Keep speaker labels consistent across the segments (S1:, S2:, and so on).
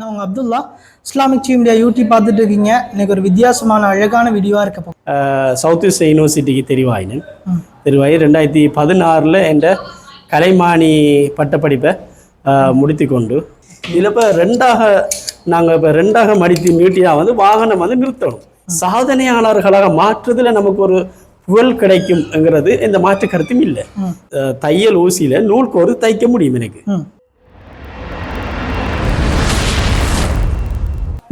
S1: நான் உங்கள் அப்துல்லா இஸ்லாமிக் சீ மீடியா யூடியூப் பார்த்துட்டு இருக்கீங்க இன்னைக்கு ஒரு வித்தியாசமான அழகான வீடியோவாக
S2: இருக்க சவுத் ஈஸ்ட் யூனிவர்சிட்டிக்கு தெரிவாயினேன் தெரிவாயி ரெண்டாயிரத்தி பதினாறில் என்ற கலைமானி பட்டப்படிப்பை முடித்து கொண்டு இதில் இப்போ ரெண்டாக நாங்கள் இப்போ ரெண்டாக மடித்து மீட்டியாக வந்து வாகனம் வந்து நிறுத்தணும் சாதனையாளர்களாக மாற்றுறதுல நமக்கு ஒரு புகழ் கிடைக்கும்ங்கிறது இந்த மாற்று கருத்தும் இல்லை தையல் ஊசியில் நூல் கோரு தைக்க முடியும் எனக்கு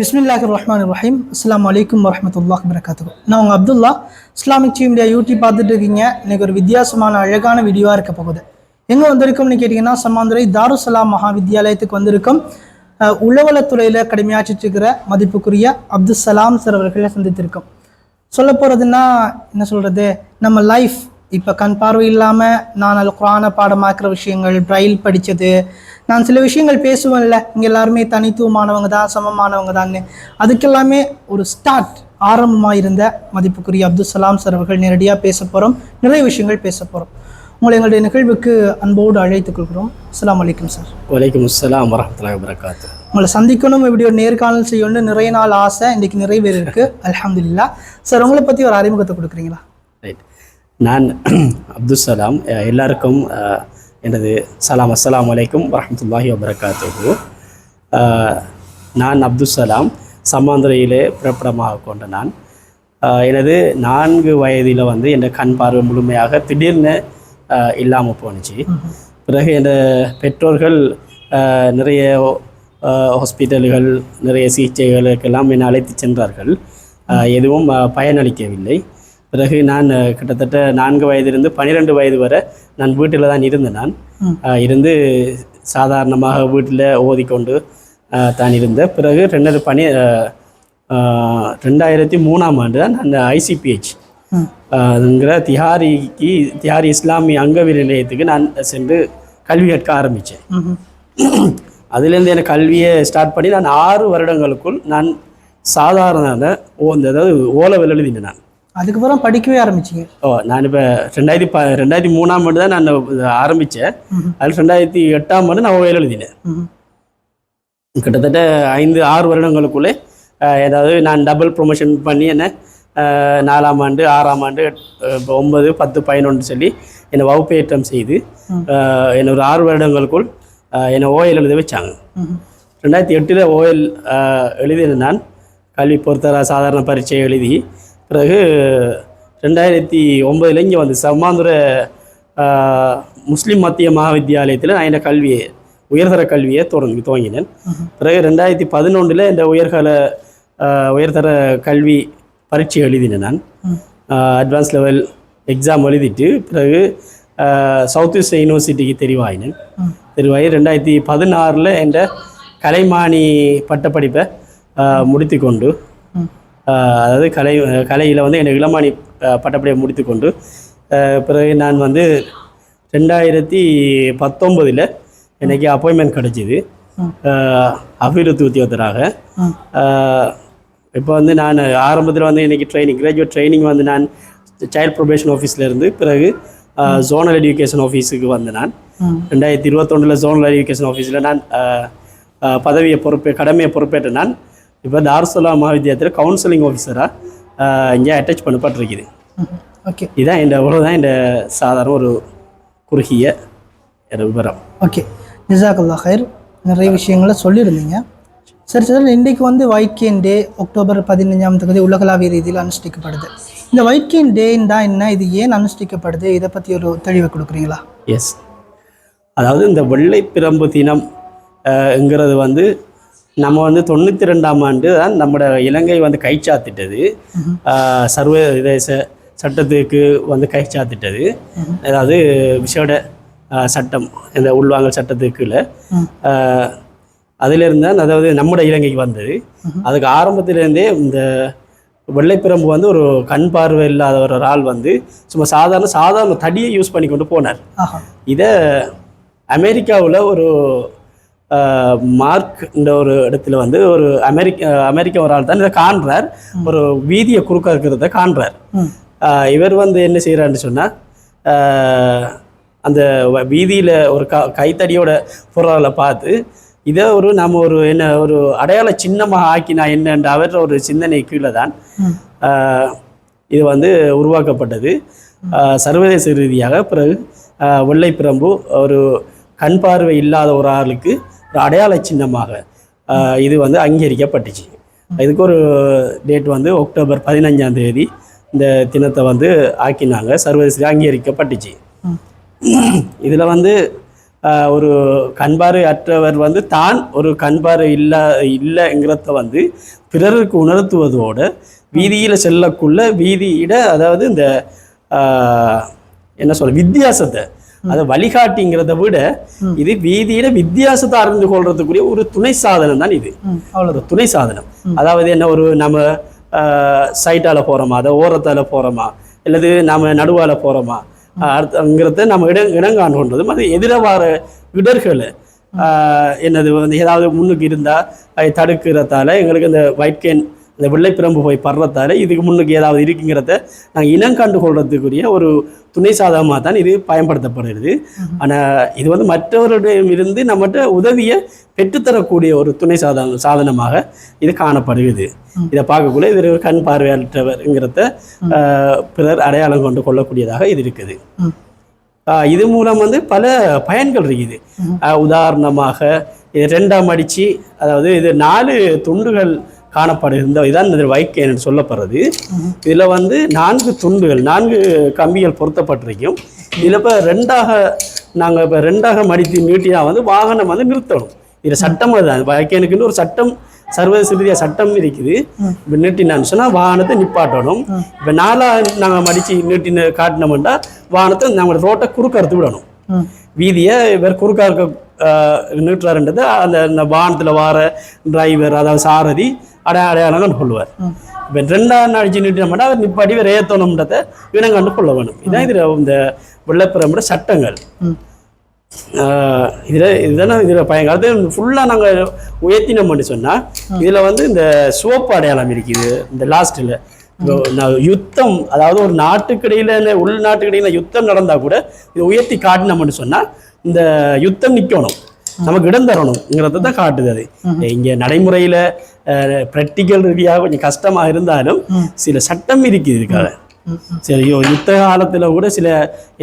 S1: பிஸ்மில்லாஹ் ரஹ்மான் ரஹீம் அஸ்லாம் வலைக்கம் வரமத்துல்லாஹ் வரகாத்து நான் உங்கள் Abdullah Islamic TV media YouTube பார்த்துட்டு இருக்கீங்க இன்னைக்கு ஒரு வித்தியாசமான அழகான வீடியோவாக இருக்க போகுது எங்கே வந்திருக்கோம்னு கேட்டிங்கன்னா சமாந்துரை தாருசலாம் மகாவித்யாலயத்துக்கு வந்திருக்கும் உளவலத்துறையில் கடுமையாற்றிட்டுருக்கிற மதிப்புக்குரிய அப்துல் சலாம் சார் அவர்களை சந்தித்திருக்கோம் சொல்ல போகிறதுன்னா என்ன சொல்கிறது நம்ம லைஃப் இப்போ கண் பார்வை இல்லாமல் நான் அது குரானை பாடமாக்குற விஷயங்கள் ப்ரைல் படித்தது நான் சில விஷயங்கள் பேசுவேன்ல இங்கே எல்லாருமே தனித்துவமானவங்க தான் சமமானவங்க தான்னு அதுக்கெல்லாமே ஒரு ஸ்டார்ட் ஆரம்பமாக இருந்த மதிப்புக்குரிய அப்துல் சலாம் சார் அவர்கள் நேரடியாக பேச போகிறோம் நிறைய விஷயங்கள் பேச போகிறோம் உங்களை எங்களுடைய நிகழ்வுக்கு அன்போடு அழைத்துக் கொள்கிறோம் அஸ்லாம் வலைக்கம் சார்
S2: வலைக்கம் அஸ்லாம் வரமத்துல வரகாத்து
S1: உங்களை சந்திக்கணும் இப்படி ஒரு நேர்காணல் செய்யணும்னு நிறைய நாள் ஆசை இன்றைக்கி பேர் இருக்குது அலமதுல்லா சார் உங்களை பற்றி ஒரு அறிமுகத்தை கொடுக்குறீங்களா
S2: நான் அப்துல் சலாம் எல்லாருக்கும் எனது சலாம் அஸ்லாம் வலைக்கும் வரமத்துல்லாஹி வபரகாத்து நான் அப்துல் சலாம் சமாந்துரையிலே பிறப்பிடமாக கொண்ட நான் எனது நான்கு வயதில் வந்து என் கண் பார்வை முழுமையாக திடீர்னு இல்லாமல் போணுச்சு பிறகு என் பெற்றோர்கள் நிறைய ஹாஸ்பிட்டல்கள் நிறைய சிகிச்சைகளுக்கெல்லாம் என்னை அழைத்து சென்றார்கள் எதுவும் பயனளிக்கவில்லை பிறகு நான் கிட்டத்தட்ட நான்கு வயதிலிருந்து பன்னிரெண்டு வயது வரை நான் வீட்டில் தான் இருந்தேன் நான் இருந்து சாதாரணமாக வீட்டில் ஓதிக்கொண்டு தான் இருந்தேன் பிறகு ரெண்டாயிரம் பனி ரெண்டாயிரத்தி மூணாம் ஆண்டு தான் நான் ஐசிபிஹெச் என்கிற திஹாரிக்கு திஹாரி இஸ்லாமிய அங்கவி நிலையத்துக்கு நான் சென்று கல்வி கற்க ஆரம்பித்தேன் அதுலேருந்து எனக்கு கல்வியை ஸ்டார்ட் பண்ணி நான் ஆறு வருடங்களுக்குள் நான் சாதாரண ஓ அதாவது ஓலவில் எழுதினேன் நான்
S1: அதுக்கப்புறம் படிக்கவே ஆரம்பிச்சிங்க
S2: ஓ நான் இப்போ ரெண்டாயிரத்தி ப ரெண்டாயிரத்தி மூணாம் ஆண்டு தான் நான் ஆரம்பித்தேன் அதில் ரெண்டாயிரத்தி எட்டாம் ஆண்டு நான் வயல் எழுதினேன் கிட்டத்தட்ட ஐந்து ஆறு வருடங்களுக்குள்ளே ஏதாவது நான் டபுள் ப்ரொமோஷன் பண்ணி என்ன நாலாம் ஆண்டு ஆறாம் ஆண்டு ஒன்பது பத்து பதினொன்று சொல்லி என்னை வகுப்பேற்றம் செய்து என்னை ஒரு ஆறு வருடங்களுக்குள் என்னை ஓஎல் எழுத வச்சாங்க ரெண்டாயிரத்தி எட்டில் ஓஎல் எழுதின நான் கல்வி பொறுத்தர சாதாரண பரீட்சை எழுதி பிறகு ரெண்டாயிரத்தி ஒம்பதுல இங்கே வந்து சம்மாந்துர முஸ்லீம் மத்திய மகாவித்தியாலயத்தில் நான் என் கல்வியை உயர்தர கல்வியை தொடங்கி துவங்கினேன் பிறகு ரெண்டாயிரத்தி பதினொன்றில் இந்த உயர்கால உயர்தர கல்வி பரீட்சை எழுதினேன் நான் அட்வான்ஸ் லெவல் எக்ஸாம் எழுதிட்டு பிறகு சவுத் ஈஸ்ட் யூனிவர்சிட்டிக்கு தெரிவாயினேன் தெரிவாகி ரெண்டாயிரத்தி பதினாறில் என்ற கலைமானி பட்டப்படிப்பை முடித்து கொண்டு அதாவது கலை கலையில் வந்து என்னை இளமானி பட்டப்படியை முடித்துக்கொண்டு பிறகு நான் வந்து ரெண்டாயிரத்தி பத்தொம்பதில் எனக்கு அப்பாயின்மெண்ட் கிடைச்சிது அபிருத்தி உத்தியோகத்தராக இப்போ வந்து நான் ஆரம்பத்தில் வந்து இன்றைக்கி ட்ரைனிங் கிராஜுவேட் ட்ரைனிங் வந்து நான் சைல்ட் ப்ரொபேஷன் ஆஃபீஸ்லேருந்து பிறகு ஜோனல் எஜுகேஷன் ஆஃபீஸுக்கு வந்து நான் ரெண்டாயிரத்தி இருபத்தொன்றில் ஜோனல் எஜுகேஷன் ஆஃபீஸில் நான் பதவியை பொறுப்பே கடமையை பொறுப்பேற்ற நான் இப்போ தார்சுலா மகாவித்தியாலயத்தில் கவுன்சிலிங் ஆஃபீஸராக இங்கே அட்டாச் பண்ணப்பட்டிருக்குது ஓகே இதான் இந்த இவ்வளோதான் இந்த சாதாரண ஒரு குறுகிய விவரம்
S1: ஓகே ஜிசாக்குல்லா ஹைர் நிறைய விஷயங்களை சொல்லியிருந்தீங்க சரி சார் இன்றைக்கு வந்து வைக்கேன் டே அக்டோபர் பதினஞ்சாம் தேதி உலகளாவிய ரீதியில் அனுஷ்டிக்கப்படுது இந்த வைட்கேன் டேண்டா என்ன இது ஏன் அனுஷ்டிக்கப்படுது இதை பற்றி ஒரு தெளிவை கொடுக்குறீங்களா
S2: எஸ் அதாவது இந்த வெள்ளை பிரம்பு தினம் என்கிறது வந்து நம்ம வந்து தொண்ணூற்றி ரெண்டாம் ஆண்டு தான் நம்மளோட இலங்கை வந்து கைச்சாத்திட்டது சர்வதேச சட்டத்துக்கு வந்து கைச்சாத்திட்டது அதாவது விசேட சட்டம் இந்த உள்வாங்கல் சட்டத்துக்குள்ள அதிலிருந்து தான் அதாவது நம்மட இலங்கைக்கு வந்தது அதுக்கு ஆரம்பத்திலேருந்தே இந்த வெள்ளைப்பிரம்பு வந்து ஒரு கண் பார்வை இல்லாத ஒரு ஆள் வந்து சும்மா சாதாரண சாதாரண தடியை யூஸ் பண்ணி கொண்டு போனார் இதை அமெரிக்காவில் ஒரு மார்க்ன்ற ஒரு இடத்துல வந்து ஒரு அமெரிக்க அமெரிக்க ஒரு ஆள் தான் இதை காண்றார் ஒரு வீதியை குறுக்க இருக்கிறத காண்றார் இவர் வந்து என்ன செய்கிறான்னு சொன்னால் அந்த வீதியில் ஒரு க கைத்தடியோட பொருளை பார்த்து இதை ஒரு நம்ம ஒரு என்ன ஒரு அடையாள சின்னமாக ஆக்கினா என்னன்ற அவர் ஒரு சிந்தனை கீழே தான் இது வந்து உருவாக்கப்பட்டது சர்வதேச ரீதியாக பிறகு பிரம்பு ஒரு கண் பார்வை இல்லாத ஒரு ஆளுக்கு ஒரு அடையாள சின்னமாக இது வந்து அங்கீகரிக்கப்பட்டுச்சு இதுக்கு ஒரு டேட் வந்து அக்டோபர் பதினஞ்சாம் தேதி இந்த தினத்தை வந்து ஆக்கினாங்க சர்வதேச அங்கீகரிக்கப்பட்டுச்சு இதில் வந்து ஒரு கண்பார்வை அற்றவர் வந்து தான் ஒரு கண்பார்வை இல்லை இல்லைங்கிறத வந்து பிறருக்கு உணர்த்துவதோடு வீதியில் செல்லக்குள்ள வீதியிட அதாவது இந்த என்ன சொல்ல வித்தியாசத்தை அது வழிகாட்டிங்கிறத விட இது வீதியில வித்தியாசத்தை அறிந்து கொள்றதுக்குரிய ஒரு துணை சாதனம் தான் இது அவ்வளவு துணை சாதனம் அதாவது என்ன ஒரு நம்ம சைட்டால போறோமா அதை ஓரத்தால போறோமா அல்லது நாம நடுவால போறோமா அடுத்தங்கிறத நம்ம இடம் இடம் அது எதிர வார இடர்கள் என்னது வந்து ஏதாவது முன்னுக்கு இருந்தால் தடுக்கிறதால எங்களுக்கு இந்த வைட் கேன் இந்த வெள்ளைப்பிரம்பு போய் படுறதால இதுக்கு முன்னுக்கு ஏதாவது இருக்குங்கிறத நாங்கள் இனம் கண்டு கொள்றதுக்குரிய ஒரு துணை சாதகமாக தான் இது பயன்படுத்தப்படுகிறது ஆனால் இது வந்து மற்றவர்களிடம் இருந்து நம்மகிட்ட உதவியை பெற்றுத்தரக்கூடிய ஒரு துணை சாதன சாதனமாக இது காணப்படுகிறது இதை பார்க்கக்குள்ள இது கண் பார்வையற்றவர்ங்கிறத பிறர் அடையாளம் கொண்டு கொள்ளக்கூடியதாக இது இருக்குது இது மூலம் வந்து பல பயன்கள் இருக்குது உதாரணமாக இது ரெண்டாம் அடிச்சு அதாவது இது நாலு துண்டுகள் காணப்படுகின்ற இதான் இந்த வைக் என்று சொல்லப்படுறது இதில் வந்து நான்கு துண்டுகள் நான்கு கம்பிகள் பொருத்தப்பட்டிருக்கும் இதில் இப்போ ரெண்டாக நாங்கள் இப்போ ரெண்டாக மடித்து நீட்டினா வந்து வாகனம் வந்து நிறுத்தணும் இது சட்டம் அதுதான் வைக்கனுக்குன்னு ஒரு சட்டம் சர்வதேச ரீதியாக சட்டம் இருக்குது இப்போ நீட்டினான்னு சொன்னால் வாகனத்தை நிப்பாட்டணும் இப்போ நாளாக நாங்கள் மடித்து நீட்டின காட்டினோம்னா வாகனத்தை நம்மளோட ரோட்டை குறுக்கறுத்து விடணும் வீதியை இவர் குறுக்காக நீட்டுறாருன்றது அந்த வாகனத்தில் வார டிரைவர் அதாவது சாரதி அடையா அடையாளங்கன்னு சொல்லுவார் இப்போ ரெண்டாம் நாள் நின்றுட்டோம்னா அதை நிப்பாடி வேறு ஏற்றணும்ன்றதை இவனங்கண்டு சொல்ல வேணும் இதான் இது இந்த வெள்ளப்பிரம்பட சட்டங்கள் இதில் இதுதான் இதில் பயங்காலத்தில் ஃபுல்லாக நாங்கள் உயர்த்தினோம்னு சொன்னால் இதில் வந்து இந்த சோப்பு அடையாளம் இருக்குது இந்த லாஸ்ட்டில் யுத்தம் அதாவது ஒரு நாட்டுக்கிடையில் உள்நாட்டுக்கிடையில் யுத்தம் நடந்தால் கூட இதை உயர்த்தி காட்டினோம்னு சொன்னால் இந்த யுத்தம் நிற்கணும் நமக்கு இடம் தரணுங்கிறத தான் காட்டுது அது இங்கே நடைமுறையில் பிராக்டிக்கல் ரீதியாக கொஞ்சம் கஷ்டமாக இருந்தாலும் சில சட்டம் இருக்குது இதுக்காக சரி யுத்த காலத்தில் கூட சில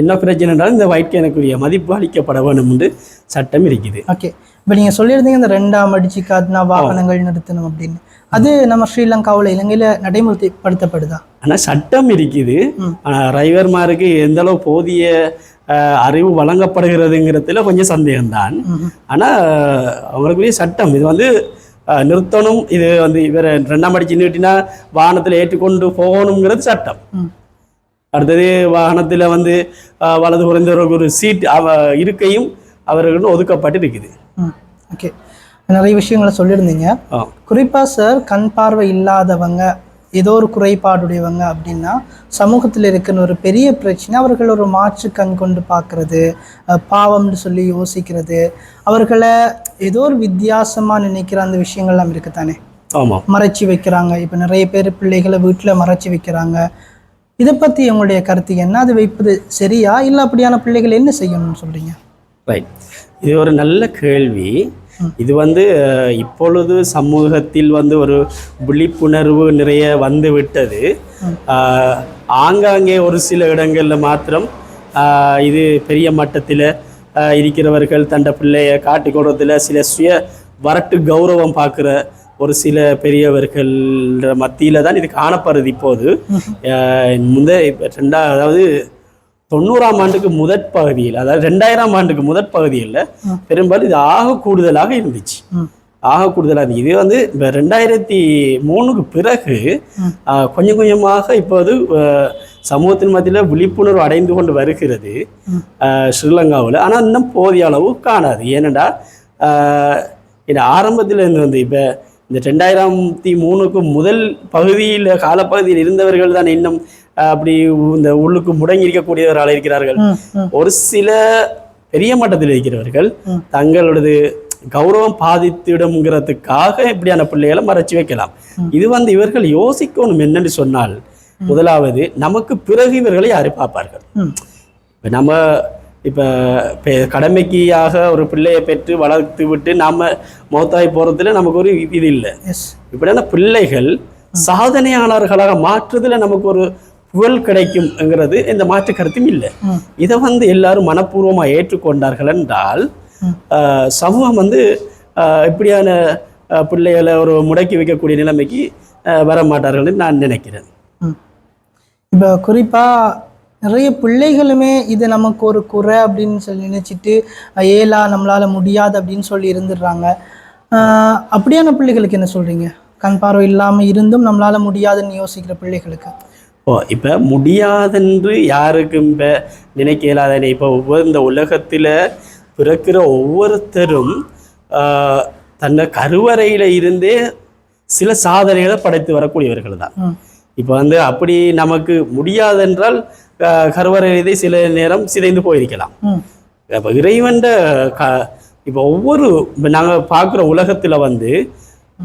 S2: என்ன பிரச்சனை என்றாலும் இந்த வைட்கேனுக்குரிய மதிப்பு அளிக்கப்பட வேணும் என்று சட்டம் இருக்குது
S1: ஓகே இப்போ நீங்கள் சொல்லியிருந்தீங்க இந்த ரெண்டாம் அடிச்சு காத்தினா வாகனங்கள் நிறுத்தணும் அப்படின்னு அது நம்ம ஸ்ரீலங்காவில் இலங்கையில் நடைமுறைப்படுத்தப்படுதா
S2: ஆனால் சட்டம் இருக்குது ஆனால் டிரைவர்மாருக்கு எந்த அளவு போதிய அறிவு வழங்கப்படுகிறதுங்கிறதுல கொஞ்சம் சந்தேகம்தான் ஆனால் அவருக்குரிய சட்டம் இது வந்து நிறுத்தணும் இது வந்து இவர் ரெண்டாம் அடிச்சு நீட்டினா வாகனத்தில் ஏற்றுக்கொண்டு போகணுங்கிறது சட்டம் அடுத்தது வாகனத்தில் வந்து வலது குறைந்தவர்களுக்கு ஒரு சீட் அவ இருக்கையும் அவர்கள் ஒதுக்கப்பட்டு இருக்குது
S1: ஓகே நிறைய விஷயங்களை சொல்லியிருந்தீங்க குறிப்பாக சார் கண் பார்வை இல்லாதவங்க ஏதோ ஒரு குறைபாடுடையவங்க அப்படின்னா சமூகத்தில் இருக்கிற ஒரு பெரிய பிரச்சனை அவர்கள் ஒரு மாற்று கண் கொண்டு பார்க்குறது பாவம்னு சொல்லி யோசிக்கிறது அவர்களை ஏதோ ஒரு வித்தியாசமாக நினைக்கிற அந்த விஷயங்கள்லாம் இருக்குதானே ஆமாம் மறைச்சி வைக்கிறாங்க இப்போ நிறைய பேர் பிள்ளைகளை வீட்டில் மறைச்சி வைக்கிறாங்க இதை பற்றி உங்களுடைய கருத்து என்ன அது வைப்பது சரியா இல்லை அப்படியான பிள்ளைகள் என்ன செய்யணும்னு சொல்கிறீங்க
S2: ரைட் இது ஒரு நல்ல கேள்வி இது வந்து இப்பொழுது சமூகத்தில் வந்து ஒரு விழிப்புணர்வு நிறைய வந்து விட்டது ஆங்காங்கே ஒரு சில இடங்களில் மாத்திரம் இது பெரிய மட்டத்தில் இருக்கிறவர்கள் தண்ட பிள்ளைய காட்டி கூடத்தில் சில சுய வரட்டு கௌரவம் பார்க்குற ஒரு சில பெரியவர்கள் மத்தியில் தான் இது காணப்படுறது இப்போது முந்தைய ரெண்டா அதாவது தொண்ணூறாம் ஆண்டுக்கு முதற் பகுதியில் அதாவது ரெண்டாயிரம் ஆண்டுக்கு முதற் பகுதியில் பெரும்பாலும் இது ஆக கூடுதலாக இருந்துச்சு ஆக கூடுதலாக இருந்துச்சு இது வந்து இப்போ ரெண்டாயிரத்தி மூணுக்கு பிறகு கொஞ்சம் கொஞ்சமாக இப்போது சமூகத்தின் மத்தியில் விழிப்புணர்வு அடைந்து கொண்டு வருகிறது ஸ்ரீலங்காவில் ஆனால் இன்னும் போதிய அளவு காணாது ஏனென்றால் இது ஆரம்பத்தில் இருந்து வந்து இப்போ இந்த ரெண்டாயிரத்தி மூணுக்கு முதல் பகுதியில் காலப்பகுதியில் இருந்தவர்கள் தான் இன்னும் அப்படி இந்த உள்ளுக்கு முடங்கி இருக்கக்கூடியவர்களாக இருக்கிறார்கள் ஒரு சில பெரிய மட்டத்தில் இருக்கிறவர்கள் தங்களது கௌரவம் பாதித்திடும்ங்கிறதுக்காக இப்படியான பிள்ளைகளை மறைச்சி வைக்கலாம் இது வந்து இவர்கள் யோசிக்கணும் என்னன்னு சொன்னால் முதலாவது நமக்கு பிறகு இவர்களை யாரு பார்ப்பார்கள் நம்ம இப்போ கடமைக்காக ஒரு பிள்ளையை பெற்று வளர்த்து விட்டு நாம் மௌத்தாய் போகிறதுல நமக்கு ஒரு இது இல்லை இப்படியான பிள்ளைகள் சாதனையாளர்களாக மாற்றுதில் நமக்கு ஒரு புகழ் கிடைக்கும்ங்கிறது இந்த மாற்று கருத்தும் இல்லை இதை வந்து எல்லாரும் மனப்பூர்வமாக ஏற்றுக்கொண்டார்கள் என்றால் சமூகம் வந்து இப்படியான பிள்ளைகளை ஒரு முடக்கி வைக்கக்கூடிய நிலைமைக்கு வர மாட்டார்கள் நான் நினைக்கிறேன்
S1: இப்போ குறிப்பாக நிறைய பிள்ளைகளுமே இது நமக்கு ஒரு குறை அப்படின்னு சொல்லி நினச்சிட்டு ஏலா நம்மளால் முடியாது அப்படின்னு சொல்லி இருந்துடுறாங்க அப்படியான பிள்ளைகளுக்கு என்ன சொல்கிறீங்க கண் பார்வை இல்லாமல் இருந்தும் நம்மளால் முடியாதுன்னு யோசிக்கிற பிள்ளைகளுக்கு
S2: இப்போ இப்போ முடியாதென்று யாருக்கும் இப்போ நினைக்க இல்லாதனே இப்போ ஒவ்வொரு இந்த உலகத்தில் பிறக்கிற ஒவ்வொருத்தரும் தன்னை கருவறையில் இருந்தே சில சாதனைகளை படைத்து வரக்கூடியவர்கள் தான் இப்போ வந்து அப்படி நமக்கு முடியாதென்றால் கருவறை இதை சில நேரம் சிதைந்து போயிருக்கலாம் இப்போ இறைவன் க இப்போ ஒவ்வொரு நாங்க நாங்கள் பார்க்குற உலகத்தில் வந்து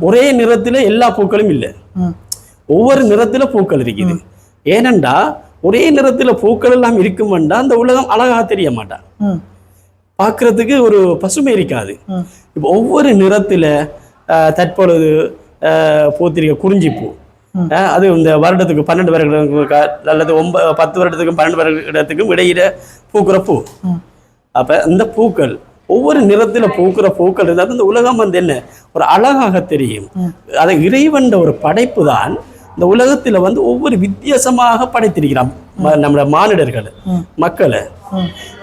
S2: ஒரே நிறத்தில் எல்லா பூக்களும் இல்லை ஒவ்வொரு நிறத்தில் பூக்கள் இருக்குது ஏனண்டா ஒரே நிறத்தில் பூக்கள் எல்லாம் இருக்குமெண்டா அந்த உலகம் அழகாக தெரிய மாட்டான் பார்க்கறதுக்கு ஒரு பசுமை இருக்காது இப்போ ஒவ்வொரு நிறத்தில் தற்பொழுது பூத்திரிக்க குறிஞ்சிப்பூ அது இந்த வருடத்துக்கு பன்னெண்டு வருடங்களுக்கு அல்லது ஒன்பது பத்து வருடத்துக்கும் பன்னெண்டு வருடத்துக்கும் இடையில பூக்குற பூ அப்ப இந்த பூக்கள் ஒவ்வொரு நிறத்துல பூக்கிற பூக்கள் இருந்தாலும் இந்த உலகம் வந்து என்ன ஒரு அழகாக தெரியும் அதை இறைவன்ற ஒரு படைப்பு தான் இந்த உலகத்துல வந்து ஒவ்வொரு வித்தியாசமாக படைத்திருக்கிறான் நம்மளோட மானிடர்கள் மக்களை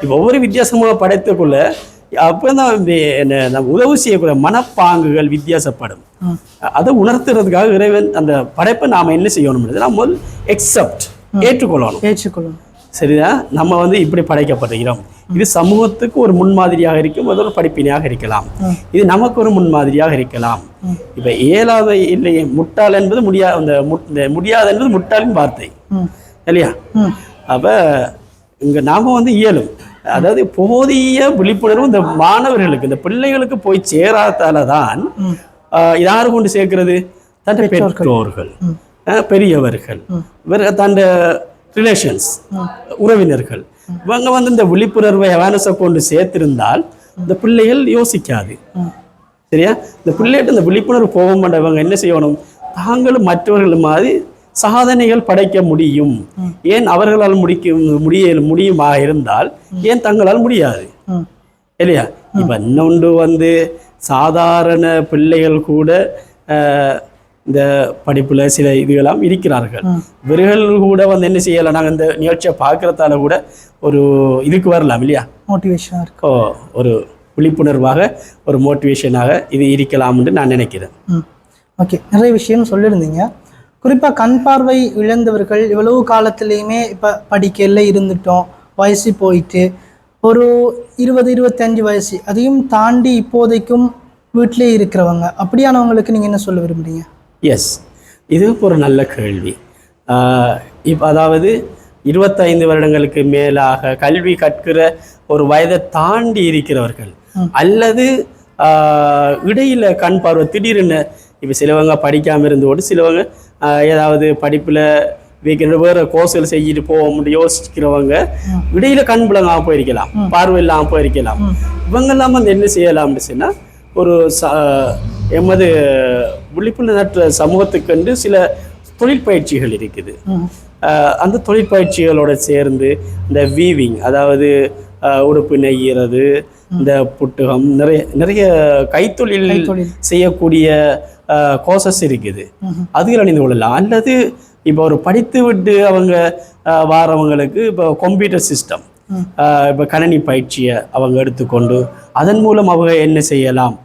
S2: இப்ப ஒவ்வொரு வித்தியாசமாக படைத்துக்குள்ள அப்பதான் தான் என்ன செய்யக்கூடிய மனப்பாங்குகள் வித்தியாசப்படும் அதை உணர்த்துறதுக்காக இறைவன் அந்த படைப்பை நாம என்ன செய்யணும் நம்ம முதல் எக்ஸப்ட் ஏற்றுக்கொள்ளணும் ஏற்றுக்கொள்ளணும் சரிதா நம்ம வந்து இப்படி படைக்கப்படுகிறோம் இது சமூகத்துக்கு ஒரு முன்மாதிரியாக இருக்கும் அது ஒரு படிப்பினையாக இருக்கலாம் இது நமக்கு ஒரு முன்மாதிரியாக இருக்கலாம் இப்ப ஏழாவது இல்லை முட்டாள் என்பது முடியா அந்த முடியாது என்பது முட்டாளின் வார்த்தை இல்லையா அப்ப இங்க நாம வந்து இயலும் அதாவது போதிய விழிப்புணர்வு இந்த மாணவர்களுக்கு இந்த பிள்ளைகளுக்கு போய் சேராதால தான் யாரு கொண்டு சேர்க்கிறது தன் பெற்றோர்கள் பெரியவர்கள் தன் ரிலேஷன்ஸ் உறவினர்கள் இவங்க வந்து இந்த விழிப்புணர்வை அவேர்னஸை கொண்டு சேர்த்திருந்தால் இந்த பிள்ளைகள் யோசிக்காது சரியா இந்த பிள்ளைகிட்ட இந்த விழிப்புணர்வு போக மாட்டவங்க என்ன செய்யணும் தாங்களும் மற்றவர்கள் மாதிரி சாதனைகள் படைக்க முடியும் ஏன் அவர்களால் முடிக்க முடிய முடியுமா இருந்தால் ஏன் தங்களால் முடியாது இல்லையா இப்போ இன்னொன்று வந்து சாதாரண பிள்ளைகள் கூட இந்த படிப்புல சில இதுகளாம் இருக்கிறார்கள் இவர்கள் கூட வந்து என்ன செய்யலாம் நாங்கள் இந்த நிகழ்ச்சியை பார்க்கறதால கூட ஒரு இதுக்கு வரலாம் இல்லையா
S1: மோட்டிவேஷனாக
S2: ஒரு விழிப்புணர்வாக ஒரு மோட்டிவேஷனாக இது இருக்கலாம்னு நான் நினைக்கிறேன்
S1: ஓகே நிறைய விஷயம் சொல்லியிருந்தீங்க குறிப்பாக கண் பார்வை இழந்தவர்கள் இவ்வளவு காலத்துலேயுமே இப்போ படிக்கல இருந்துட்டோம் வயசு போயிட்டு ஒரு இருபது இருபத்தஞ்சு வயசு அதையும் தாண்டி இப்போதைக்கும் வீட்டிலே இருக்கிறவங்க அப்படியானவங்களுக்கு நீங்கள் என்ன சொல்ல விரும்புறீங்க
S2: எஸ் இது ஒரு நல்ல கேள்வி இப்போ அதாவது இருபத்தைந்து வருடங்களுக்கு மேலாக கல்வி கற்கிற ஒரு வயதை தாண்டி இருக்கிறவர்கள் அல்லது இடையில கண் பார்வை திடீர்னு இப்போ சிலவங்க படிக்காமல் இருந்தோடு சிலவங்க ஏதாவது படிப்பில் வீக்கெண்டு வேறு கோர்ஸ்கள் செஞ்சுட்டு முடியும் யோசிக்கிறவங்க விடையில் கண் புலங்காமல் போயிருக்கலாம் பார்வை இல்லாமல் போயிருக்கலாம் இவங்க இல்லாமல் அந்த என்ன செய்யலாம் சொன்னால் ஒரு ச எமது நற்ற சமூகத்துக்கு சில பயிற்சிகள் இருக்குது அந்த தொழிற்பயிற்சிகளோட சேர்ந்து இந்த வீவிங் அதாவது உடுப்பு நெய்கிறது இந்த புட்டகம் நிறைய நிறைய கைத்தொழில் செய்யக்கூடிய கோசஸ் இருக்குது அதுகள் அணிந்து கொள்ளலாம் அல்லது இப்போ ஒரு படித்து விட்டு அவங்க வாரவங்களுக்கு இப்போ கம்ப்யூட்டர் சிஸ்டம் இப்போ கணினி பயிற்சியை அவங்க எடுத்துக்கொண்டு அதன் மூலம் அவங்க என்ன செய்யலாம்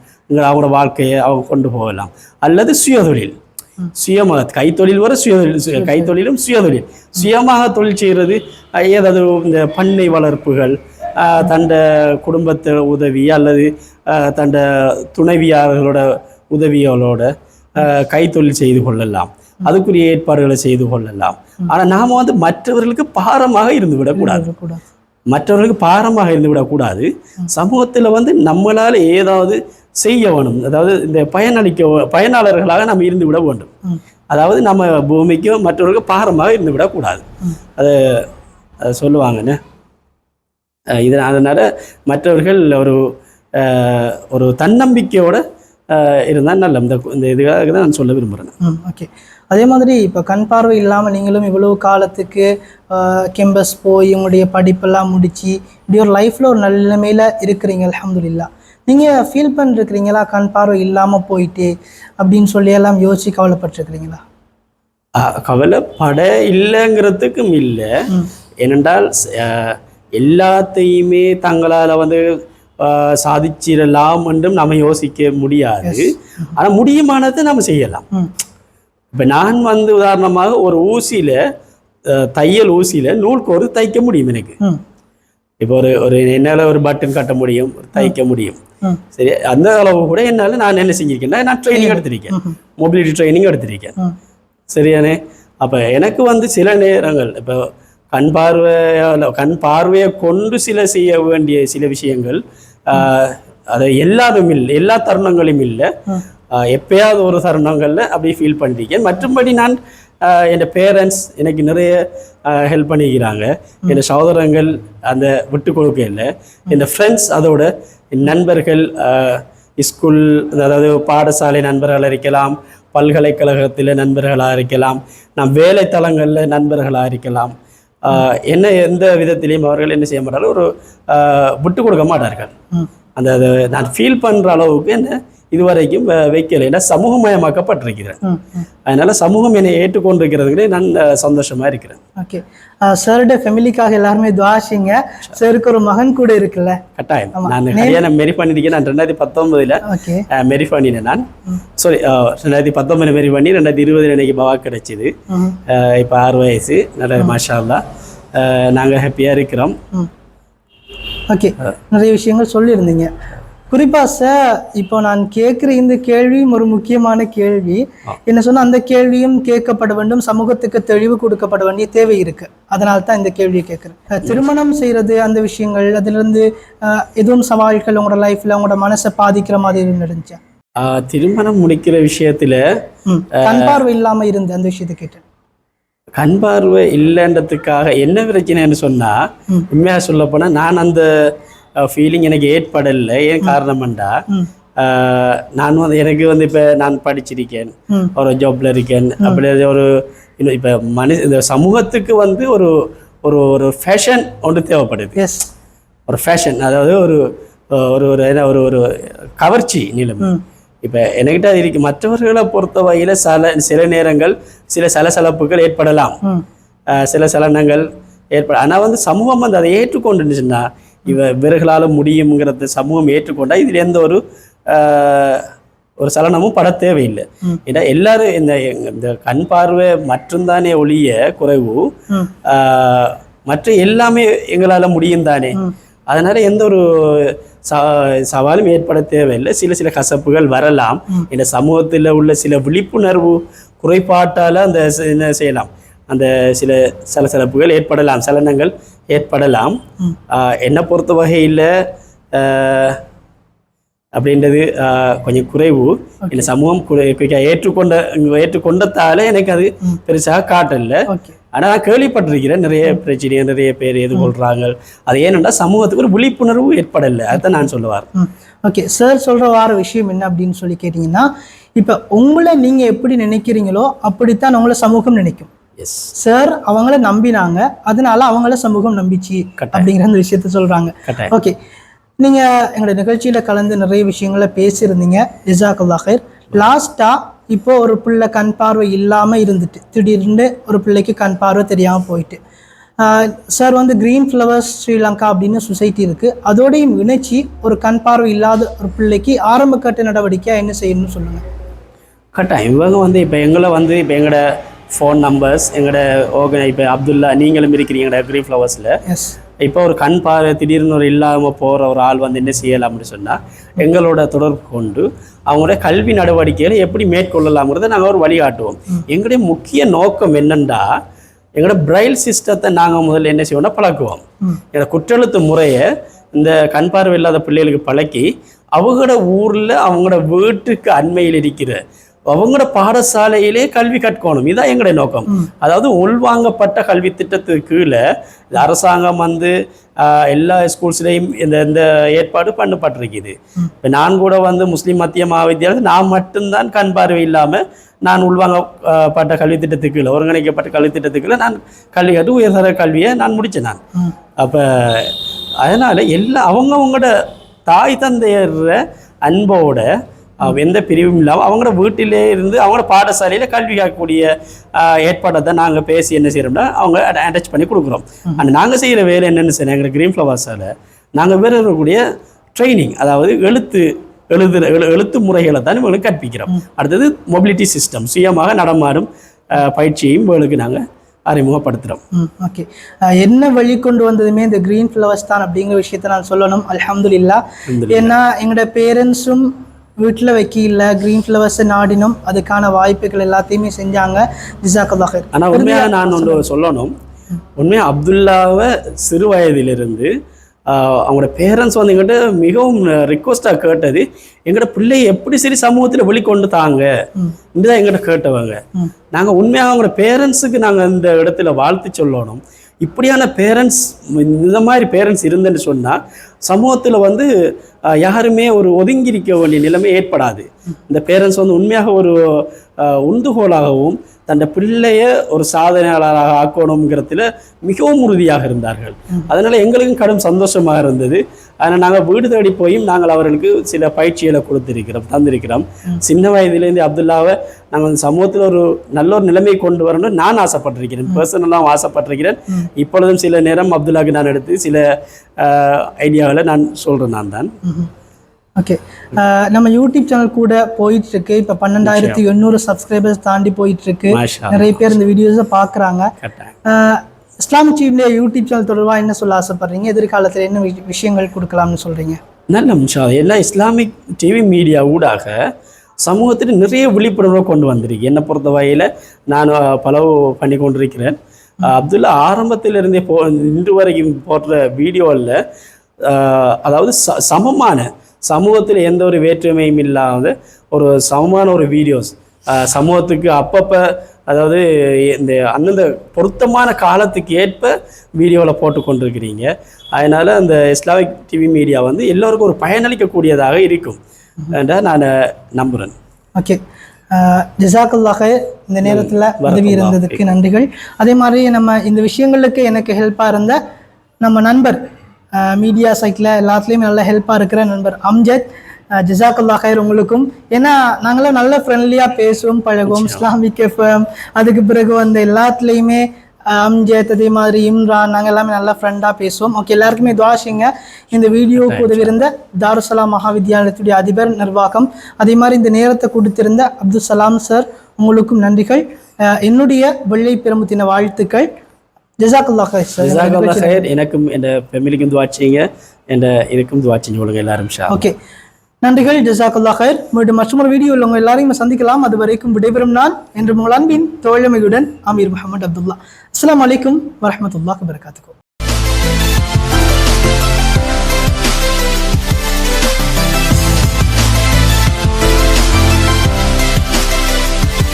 S2: அவங்களோட வாழ்க்கையை அவங்க கொண்டு போகலாம் அல்லது சுயதொழில் சுயமாக கைத்தொழில் வர சுயதொழில் கைத்தொழிலும் சுயதொழில் சுயமாக தொழில் செய்கிறது ஏதாவது இந்த பண்ணை வளர்ப்புகள் தண்ட குடும்பத்தை உதவி அல்லது தண்ட துணைவியார்களோட உதவிகளோட கைத்தொழில் செய்து கொள்ளலாம் அதுக்குரிய ஏற்பாடுகளை செய்து கொள்ளலாம் ஆனால் நாம் வந்து மற்றவர்களுக்கு பாரமாக இருந்து விடக்கூடாது மற்றவர்களுக்கு பாரமாக இருந்து விடக்கூடாது சமூகத்தில் வந்து நம்மளால் ஏதாவது செய்ய வேணும் அதாவது இந்த பயனளிக்க பயனாளர்களாக நம்ம இருந்து விட வேண்டும் அதாவது நம்ம பூமிக்கும் மற்றவர்களுக்கு பாரமாக இருந்து விடக்கூடாது அது சொல்லுவாங்கண்ணே இது அதனால் மற்றவர்கள் ஒரு ஒரு தன்னம்பிக்கையோடு இருந்தால் நல்ல இந்த இந்த இதுக்காக தான் நான் சொல்ல விரும்புகிறேன்
S1: ஓகே அதே மாதிரி இப்போ கண் பார்வை இல்லாமல் நீங்களும் இவ்வளோ காலத்துக்கு கேம்பஸ் போய் உங்களுடைய படிப்பெல்லாம் முடித்து இப்படி ஒரு லைஃப்பில் ஒரு நல்ல நிலைமையில் இருக்கிறீங்க அலமதுல்லா நீங்கள் ஃபீல் பண்ணிருக்கிறீங்களா கண் பார்வை இல்லாமல் போயிட்டு அப்படின்னு சொல்லி எல்லாம் யோசிச்சு கவலைப்பட்டிருக்கிறீங்களா
S2: கவலைப்பட இல்லைங்கிறதுக்கும் இல்லை ஏனென்றால் எல்லாத்தையுமே தங்களால் வந்து சாதிச்சிடலாம் என்றும் நம்ம யோசிக்க முடியாது ஆனால் முடியுமானதை நம்ம செய்யலாம் இப்போ நான் வந்து உதாரணமாக ஒரு ஊசியில் தையல் ஊசியில் நூல் கோர்த்து தைக்க முடியும் எனக்கு இப்போ ஒரு ஒரு என்னால் ஒரு பட்டன் கட்ட முடியும் தைக்க முடியும் சரி அந்த அளவு கூட என்னால் நான் என்ன செஞ்சிருக்கேன் நான் ட்ரைனிங் எடுத்திருக்கேன் மொபிலிட்டி ட்ரைனிங் எடுத்திருக்கேன் சரியானே அப்போ எனக்கு வந்து சில நேரங்கள் இப்போ கண் பார்வையால் கண் பார்வையை கொண்டு சில செய்ய வேண்டிய சில விஷயங்கள் அது எல்லாரும் இல்லை எல்லா தருணங்களும் இல்லை எப்பயாவது ஒரு தருணங்களில் அப்படி ஃபீல் பண்ணிருக்கேன் மற்றும்படி நான் என் பேரண்ட்ஸ் எனக்கு நிறைய ஹெல்ப் பண்ணிக்கிறாங்க என் சகோதரங்கள் அந்த விட்டு கொடுக்க இல்லை என் ஃப்ரெண்ட்ஸ் அதோட என் நண்பர்கள் ஸ்கூல் அதாவது பாடசாலை நண்பர்களாக இருக்கலாம் பல்கலைக்கழகத்தில் நண்பர்களாக இருக்கலாம் நம் வேலைத்தளங்களில் நண்பர்களாக இருக்கலாம் என்ன எந்த விதத்திலையும் அவர்கள் என்ன செய்ய மாட்டார்கள் ஒரு விட்டு கொடுக்க மாட்டார்கள் அந்த நான் ஃபீல் பண்ணுற அளவுக்கு என்ன இதுவரைக்கும் வைக்கலை ஏன்னா சமூகமயமாக்கப்பட்டிருக்கிறேன் அதனால சமூகம் என்னை ஏற்றுக்கொண்டிருக்கிறதுங்களே நான் சந்தோஷமா இருக்கிறேன்
S1: ஓகே சாரோட ஃபேமிலிக்காக எல்லாருமே துவாசிங்க சருக்கு ஒரு மகன் கூட இருக்குல்ல
S2: கட்டாயம் நான் கல்யாணம் மெரி பண்ணிருக்கேன் நான் ரெண்டாயிரத்தி பத்தொன்பதுல மெரி பண்ணினேன் நான் சாரி ரெண்டாயிரத்தி பத்தொன்பதுல மெரி பண்ணி ரெண்டாயிரத்தி இருபதுல எனக்கு பவா கிடைச்சிது இப்போ ஆறு வயசு நல்ல மாஷா நாங்கள் ஹாப்பியாக இருக்கிறோம்
S1: ஓகே நிறைய விஷயங்கள் சொல்லியிருந்தீங்க குறிப்பா சார் இப்போ நான் கேட்கிற இந்த கேள்வியும் ஒரு முக்கியமான கேள்வி என்ன சொன்னா அந்த கேள்வியும் கேட்கப்பட வேண்டும் சமூகத்துக்கு தெளிவு கொடுக்கப்பட வேண்டிய தேவை இருக்கு அதனால தான் இந்த கேள்வியை கேட்குறேன் திருமணம் செய்யறது அந்த விஷயங்கள் அதுல இருந்து எதுவும் சவால்கள் உங்களோட லைஃப்ல உங்களோட மனசை பாதிக்கிற மாதிரி
S2: ஆஹ் திருமணம் முடிக்கிற விஷயத்துல
S1: கண் பார்வை இல்லாம இருந்து அந்த விஷயத்தை கேட்டேன்
S2: கண் பார்வை இல்லைன்றதுக்காக என்ன பிரச்சனைன்னு சொன்னா உண்மையா சொல்ல போனா நான் அந்த ஃபீலிங் எனக்கு ஏற்படலை ஏன் காரணம்ண்டா நான் வந்து எனக்கு வந்து இப்போ நான் படிச்சிருக்கேன் ஒரு ஜாப்ல இருக்கேன் அப்படி ஒரு இன்னும் இப்போ மனு இந்த சமூகத்துக்கு வந்து ஒரு ஒரு ஒரு ஃபேஷன் ஒன்று தேவைப்படுது ஒரு ஃபேஷன் அதாவது ஒரு ஒரு ஒரு என்ன ஒரு ஒரு கவர்ச்சி நிலைமை இப்போ என்கிட்ட அது இருக்கு மற்றவர்களை பொறுத்த வகையில் சில சில நேரங்கள் சில சலசலப்புகள் ஏற்படலாம் சில சலனங்கள் ஏற்பட ஆனால் வந்து சமூகம் வந்து அதை ஏற்றுக்கொண்டுச்சுன்னா இவ இவர்களால முடியுங்கிறத சமூகம் ஏற்றுக்கொண்டால் இதுல எந்த ஒரு ஒரு சலனமும் பட தேவையில்லை ஏன்னா எல்லாரும் இந்த இந்த கண் பார்வை மட்டும்தானே ஒளிய குறைவு மற்ற எல்லாமே எங்களால முடியும் தானே அதனால எந்த ஒரு சவாலும் ஏற்பட தேவையில்லை சில சில கசப்புகள் வரலாம் இந்த சமூகத்துல உள்ள சில விழிப்புணர்வு குறைபாட்டால அந்த என்ன செய்யலாம் அந்த சில சில சிறப்புகள் ஏற்படலாம் சலனங்கள் ஏற்படலாம் என்னை பொறுத்த வகையில் அப்படின்றது கொஞ்சம் குறைவு இல்லை சமூகம் ஏற்றுக்கொண்ட ஏற்றுக்கொண்டதால எனக்கு அது பெருசாக காட்டல ஆனால் நான் கேள்விப்பட்டிருக்கிறேன் நிறைய பிரச்சனை நிறைய பேர் எதிர்கொள்றாங்க அது ஏனென்றா சமூகத்துக்கு ஒரு விழிப்புணர்வு ஏற்படலை அதுதான் நான் சொல்லுவார்
S1: ஓகே சார் சொல்ற வார விஷயம் என்ன அப்படின்னு சொல்லி கேட்டிங்கன்னா இப்போ உங்களை நீங்கள் எப்படி நினைக்கிறீங்களோ அப்படித்தான் உங்களை சமூகம் நினைக்கும் சார் அவங்கள நம்பினாங்க அதனால அவங்கள சமூகம் நம்பிச்சு அப்படிங்கிற அந்த விஷயத்த சொல்றாங்க ஓகே நீங்க எங்களுடைய நிகழ்ச்சியில கலந்து நிறைய விஷயங்கள பேசியிருந்தீங்க ஜிசாக்குல்லா ஹைர் லாஸ்டா இப்போ ஒரு பிள்ளை கண் பார்வை இல்லாம இருந்துட்டு திடீர்னு ஒரு பிள்ளைக்கு கண் பார்வை தெரியாம போயிட்டு சார் வந்து க்ரீன் ஃப்ளவர்ஸ் ஸ்ரீலங்கா அப்படின்னு சொசைட்டி இருக்குது அதோடையும் இணைச்சி ஒரு கண் பார்வை இல்லாத ஒரு பிள்ளைக்கு ஆரம்ப கட்ட நடவடிக்கையாக என்ன செய்யணும்னு சொல்லுங்கள்
S2: கரெக்டாக இவங்க வந்து இப்போ எங்களை வந்து இப்போ எங்களோட ஃபோன் நம்பர்ஸ் எங்களோட ஓகே இப்போ அப்துல்லா நீங்களும் இருக்கிறீங்க எங்களோட அக்ரி ஃப்ளவர்ஸில் இப்போ ஒரு கண் பார்வை திடீர்னு ஒரு இல்லாமல் போகிற ஒரு ஆள் வந்து என்ன செய்யலாம் அப்படின்னு சொன்னால் எங்களோட தொடர்பு கொண்டு அவங்களோட கல்வி நடவடிக்கைகளை எப்படி மேற்கொள்ளலாம்ங்கிறத நாங்கள் ஒரு வழிகாட்டுவோம் எங்களுடைய முக்கிய நோக்கம் என்னென்னா எங்களோட பிரைல் சிஸ்டத்தை நாங்கள் முதல்ல என்ன செய்வோம்னா பழக்குவோம் எங்களோட குற்றெழுத்து முறையை இந்த கண் பார்வை இல்லாத பிள்ளைகளுக்கு பழக்கி அவங்களோட ஊரில் அவங்களோட வீட்டுக்கு அண்மையில் இருக்கிற அவங்களோட பாடசாலையிலே கல்வி கற்கணும் இதான் எங்களுடைய நோக்கம் அதாவது உள்வாங்கப்பட்ட கல்வி திட்டத்துக்கு கீழே அரசாங்கம் வந்து எல்லா ஸ்கூல்ஸ்லேயும் இந்த இந்த ஏற்பாடு பண்ணப்பட்டிருக்குது இப்போ நான் கூட வந்து முஸ்லீம் மத்திய மாவித்தியாலயத்தில் நான் மட்டும்தான் கண் பார்வை இல்லாமல் நான் உள்வாங்கப்பட்ட கல்வி திட்டத்துக்கு கீழே ஒருங்கிணைக்கப்பட்ட கல்வி திட்டத்துக்குள்ள நான் கல்வி கட்டு உயர்தர கல்வியை நான் முடித்தேன் நான் அப்போ அதனால் எல்லா அவங்கவுங்களோட தாய் தந்தையர் அன்போட எந்த பிரிவும் இல்லாமல் அவங்களோட வீட்டிலே இருந்து அவங்களோட பாடசாலையில் கல்வி கேட்கக்கூடிய ஏற்பாட்டை தான் நாங்கள் பேசி என்ன செய்கிறோம்னா அவங்க அட்டாச் பண்ணி கொடுக்குறோம் ஆனால் நாங்கள் செய்கிற வேலை என்னென்னு சொன்னால் எங்களுக்கு க்ரீன் ஃப்ளவர்ஸால் நாங்கள் வேறு இருக்கக்கூடிய ட்ரைனிங் அதாவது எழுத்து எழுதுற எழு எழுத்து முறைகளை தான் இவங்களுக்கு கற்பிக்கிறோம் அடுத்தது மொபிலிட்டி சிஸ்டம் சுயமாக நடமாடும் பயிற்சியையும் இவங்களுக்கு நாங்கள் அறிமுகப்படுத்துகிறோம்
S1: ஓகே என்ன வழி கொண்டு வந்ததுமே இந்த க்ரீன் ஃப்ளவர்ஸ் தான் அப்படிங்கிற விஷயத்த நான் சொல்லணும் அலமதுல்லா ஏன்னா எங்களோட பேரண்ட்ஸும் வீட்டில் வைக்கல க்ரீன் ஃப்ளவர்ஸை நாடினோம் அதுக்கான வாய்ப்புகள் எல்லாத்தையுமே செஞ்சாங்க ஜிசாக்கல்லாக
S2: ஆனால் உண்மையாக நான் ஒன்று சொல்லணும் உண்மையாக அப்துல்லாவை சிறு வயதிலிருந்து அவங்களோட பேரண்ட்ஸ் வந்து எங்கிட்ட மிகவும் ரிக்வஸ்டாக கேட்டது எங்களோட பிள்ளையை எப்படி சரி சமூகத்தில் வெளிக்கொண்டு தாங்க இப்படிதான் எங்கிட்ட கேட்டவங்க நாங்கள் உண்மையாக அவங்களோட பேரண்ட்ஸுக்கு நாங்கள் இந்த இடத்துல வாழ்த்து சொல்லணும் இப்படியான பேரண்ட்ஸ் இந்த மாதிரி பேரண்ட்ஸ் இருந்தேன்னு சொன்னால் சமூகத்தில் வந்து யாருமே ஒரு ஒதுங்கிருக்க வேண்டிய நிலைமை ஏற்படாது இந்த பேரண்ட்ஸ் வந்து உண்மையாக ஒரு உந்துகோலாகவும் தன் பிள்ளைய ஒரு சாதனையாளராக ஆக்கணுங்கிறதுல மிகவும் உறுதியாக இருந்தார்கள் அதனால் எங்களுக்கும் கடும் சந்தோஷமாக இருந்தது அதனால் நாங்கள் வீடு தேடி போயும் நாங்கள் அவர்களுக்கு சில பயிற்சிகளை கொடுத்துருக்கிறோம் தந்திருக்கிறோம் சின்ன வயதுலேருந்து அப்துல்லாவை நாங்கள் சமூகத்தில் ஒரு நல்ல ஒரு நிலைமை கொண்டு வரணும்னு நான் ஆசைப்பட்டிருக்கிறேன் பர்சனலாகவும் ஆசைப்பட்டிருக்கிறேன் இப்பொழுதும் சில நேரம் அப்துல்லாவுக்கு நான் எடுத்து சில ஐடியாவில் நான் சொல்கிறேன் நான் தான்
S1: ஓகே நம்ம யூடியூப் சேனல் கூட போயிட்டு இருக்கு இப்ப பன்னெண்டாயிரத்தி எண்ணூறு சப்ஸ்கிரைபர்ஸ் தாண்டி போயிட்டு இருக்கு நிறைய பேர் இந்த வீடியோஸை பாக்குறாங்க இஸ்லாமிக் டிவியுடைய யூடியூப் சேனல் தொடர்பாக என்ன சொல்ல ஆசைப்படுறீங்க எதிர்காலத்தில் என்ன விஷயங்கள் கொடுக்கலாம்னு சொல்கிறீங்க
S2: நல்ல அம்சம் எல்லாம் இஸ்லாமிக் டிவி மீடியா ஊடாக சமூகத்தில் நிறைய விழிப்புணர்வை கொண்டு வந்திருக்கு என்னை பொறுத்த வகையில் நான் பலவு பண்ணி கொண்டிருக்கிறேன் அப்துல்லா ஆரம்பத்திலிருந்தே போ இன்று வரைக்கும் போடுற வீடியோவில் அதாவது ச சமமான சமூகத்தில் எந்த ஒரு வேற்றுமையும் இல்லாத ஒரு சமமான ஒரு வீடியோஸ் சமூகத்துக்கு அப்பப்போ அதாவது இந்த அந்தந்த பொருத்தமான காலத்துக்கு ஏற்ப வீடியோவில் போட்டு கொண்டிருக்கிறீங்க அதனால் அந்த இஸ்லாமிக் டிவி மீடியா வந்து எல்லோருக்கும் ஒரு பயனளிக்கக்கூடியதாக இருக்கும் என்ற நான் நம்புகிறேன்
S1: ஓகே ஜிசாக்குல்லாக இந்த நேரத்தில் உதவி இருந்ததுக்கு நன்றிகள் அதே மாதிரி நம்ம இந்த விஷயங்களுக்கு எனக்கு ஹெல்ப்பாக இருந்த நம்ம நண்பர் மீடியா சைக்கிளில் எல்லாத்துலேயும் நல்லா ஹெல்ப்பாக இருக்கிற நண்பர் அம்ஜத் ஜிசாக்கல்லா ஹைர் உங்களுக்கும் ஏன்னா நாங்களாம் நல்ல ஃப்ரெண்ட்லியா பேசுவோம் பழகுவோம் இஸ்லாமிக் எஃப்எம் அதுக்கு பிறகு வந்து எல்லாத்துலேயுமே அம்ஜேத் அதே மாதிரி இம்ரான் நாங்கள் எல்லாமே நல்லா ஃப்ரெண்டாக பேசுவோம் ஓகே எல்லாருக்குமே துவாசிங்க இந்த வீடியோவுக்கு உதவியிருந்த தாருசலாம் மகாவித்யாலயத்துடைய அதிபர் நிர்வாகம் அதே மாதிரி இந்த நேரத்தை கொடுத்திருந்த அப்துல் சலாம் சார் உங்களுக்கும் நன்றிகள் என்னுடைய வெள்ளை பெருமத்தின வாழ்த்துக்கள்
S2: ஜசாக்குல்லா எனக்கும் என் ஃபேமிலிக்கும் துவாச்சிங்க என் இதுக்கும் துவாச்சிங்க உங்களுக்கு எல்லாரும்
S1: ஓகே நன்றிகள் ஜசாக்குல்லா ஹயர் மீண்டும் மற்றொரு வீடியோ உங்கள் எல்லாரையும் சந்திக்கலாம் அது வரைக்கும் விடைபெறும் நான் என்று உங்கள் அன்பின் தோழமையுடன் அமீர் முகமது அப்துல்லா அஸ்லாம் வலைக்கும் வரமத்துல்லா வரகாத்துக்கும்